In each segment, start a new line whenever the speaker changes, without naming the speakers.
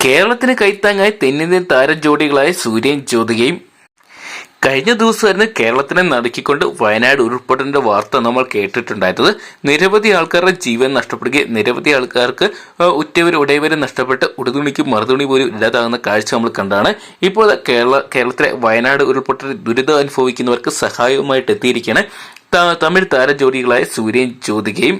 കേരളത്തിന് കൈത്താങ്ങായി തെന്നിന്ത്യൻ താരജോഡികളായ സൂര്യൻ ജ്യോതികയും കഴിഞ്ഞ ദിവസമായിരുന്നു കേരളത്തിനെ നടുക്കിക്കൊണ്ട് വയനാട് ഉരുൾപൊട്ടലിന്റെ വാർത്ത നമ്മൾ കേട്ടിട്ടുണ്ടായിരുന്നത്. നിരവധി ആൾക്കാരുടെ ജീവൻ നഷ്ടപ്പെടുകയും നിരവധി ആൾക്കാർക്ക് ഉറ്റവരും ഉടയവരും നഷ്ടപ്പെട്ട് ഉടുതുണിക്ക് മറുതുണി പോലും ഇല്ലാതാകുന്ന കാഴ്ച നമ്മൾ കണ്ടാണ്. ഇപ്പോൾ കേരള കേരളത്തിലെ വയനാട് ഉരുൾപൊട്ടൽ ദുരിതം അനുഭവിക്കുന്നവർക്ക് സഹായവുമായിട്ട് എത്തിയിരിക്കുകയാണ്. തമിഴ് താരജോഡികളായ സൂര്യൻ ജ്യോതികയും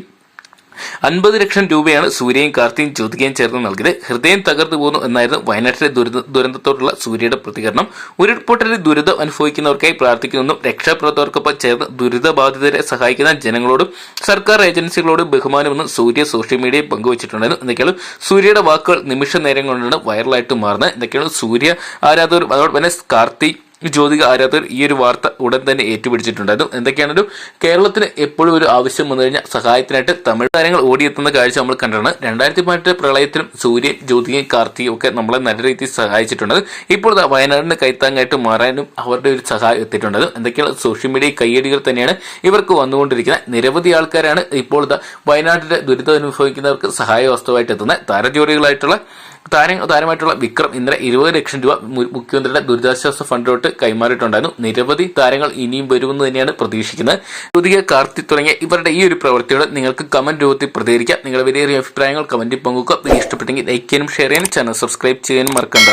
അൻപത് ലക്ഷം രൂപയാണ് സൂര്യയും കാർത്തിയും ജ്യോതികയും ചേർന്ന് നൽകിയത്. ഹൃദയം തകർന്നു പോകുന്നു എന്നായിരുന്നു വയനാട്ടിലെ ദുരിത ദുരന്തത്തോടുള്ള സൂര്യയുടെ പ്രതികരണം. ഉരുൾപൊട്ടലിൽ ദുരിതം അനുഭവിക്കുന്നവർക്കായി പ്രാർത്ഥിക്കുന്നെന്നും രക്ഷാപ്രവർത്തകർക്കൊപ്പം ചേർന്ന് ദുരിതബാധിതരെ സഹായിക്കുന്ന ജനങ്ങളോടും സർക്കാർ ഏജൻസികളോടും ബഹുമാനമെന്നും സൂര്യ സോഷ്യൽ മീഡിയയിൽ പങ്കുവച്ചിട്ടുണ്ടായിരുന്നു. എന്തൊക്കെയാണ്? സൂര്യയുടെ വാക്കുകൾ നിമിഷ നേരം കൊണ്ടാണ് വൈറലായിട്ട് മാറുന്നത്. എന്തൊക്കെയാണ്? സൂര്യ ആരാധകരും അതോടൊപ്പം തന്നെ കാർത്തി ജ്യോതിക ആരാധകർ ഈ ഒരു വാർത്ത ഉടൻ തന്നെ ഏറ്റുപിടിച്ചിട്ടുണ്ടായിരുന്നു. എന്തൊക്കെയാണൊരു കേരളത്തിന് എപ്പോഴും ഒരു ആവശ്യം വന്നു കഴിഞ്ഞാൽ സഹായത്തിനായിട്ട് തമിഴ് താരങ്ങൾ ഓടിയെത്തുന്ന കാഴ്ച നമ്മൾ കണ്ടാണ് രണ്ടായിരത്തി പതിനെട്ട് പ്രളയത്തിലും സൂര്യൻ ജ്യോതികയും കാർത്തിയും ഒക്കെ നമ്മളെ നല്ല രീതിയിൽ സഹായിച്ചിട്ടുണ്ട്. ഇപ്പോൾ വയനാടിന് കൈത്താങ്ങായിട്ട് മാറാനും അവരുടെ ഒരു സഹായം എത്തിയിട്ടുണ്ട്. എന്തൊക്കെയാണ് സോഷ്യൽ മീഡിയ കയ്യടികൾ തന്നെയാണ് ഇവർക്ക് വന്നുകൊണ്ടിരിക്കുന്നത്. നിരവധി ആൾക്കാരാണ് ഇപ്പോൾ വയനാട്ടിലെ ദുരിതം അനുഭവിക്കുന്നവർക്ക് സഹായ വസ്തുവായിട്ട് എത്തുന്നത്. താരജോഡികളായിട്ടുള്ള താരം താരമായിട്ടുള്ള വിക്രം ഇന്നലെ ഇരുപത് ലക്ഷം രൂപ മുഖ്യമന്ത്രിയുടെ ദുരിതാശ്വാസ ഫണ്ടിലോട്ട് കൈമാറിയിട്ടുണ്ടായിരുന്നു. നിരവധി താരങ്ങൾ ഇനിയും വരുമെന്ന് തന്നെയാണ് പ്രതീക്ഷിക്കുന്നത്. പുതിയ കാർത്തി തുടങ്ങിയ ഇവരുടെ ഈ ഒരു പ്രവൃത്തിയോട് നിങ്ങൾക്ക് കമന്റ് രൂപത്തിൽ പ്രതികരിക്കാം. നിങ്ങളുടെ വലിയ അഭിപ്രായങ്ങൾ കമന്റിൽ പങ്കുവെക്കുക. ഇഷ്ടപ്പെട്ടെങ്കിൽ ലൈക്ക് ചെയ്യാനും ഷെയർ ചെയ്യാനും ചാനൽ സബ്സ്ക്രൈബ് ചെയ്യാനും മറക്കണ്ട.